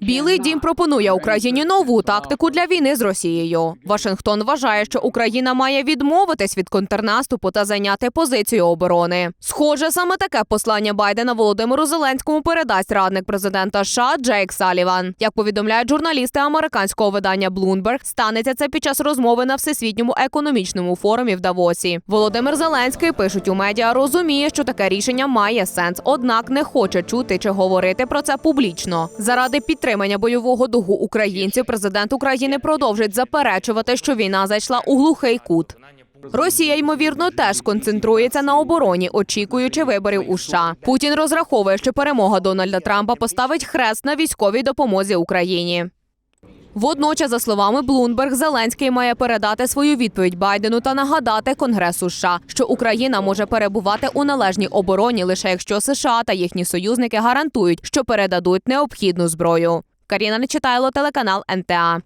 Білий дім пропонує Україні нову тактику для війни з Росією. Вашингтон вважає, що Україна має відмовитись від контрнаступу та зайняти позицію оборони. Схоже, саме таке послання Байдена Володимиру Зеленському передасть радник президента США Джейк Саліван. Як повідомляють журналісти американського видання Bloomberg, станеться це під час розмови на всесвітньому економічному форумі в Давосі. Володимир Зеленський пишуть у медіа, розуміє, що таке рішення має сенс, однак не хоче чути чи говорити про це публічно. Заради підтримання бойового духу українців, президент України продовжить заперечувати, що війна зайшла у глухий кут. Росія ймовірно теж концентрується на обороні, очікуючи виборів у США. Путін розраховує, що перемога Дональда Трампа поставить хрест на військовій допомозі Україні. Водночас, за словами Блумберг, Зеленський має передати свою відповідь Байдену та нагадати Конгресу США, що Україна може перебувати у належній обороні лише якщо США та їхні союзники гарантують, що передадуть необхідну зброю. Каріна Нечитайло, телеканал НТА.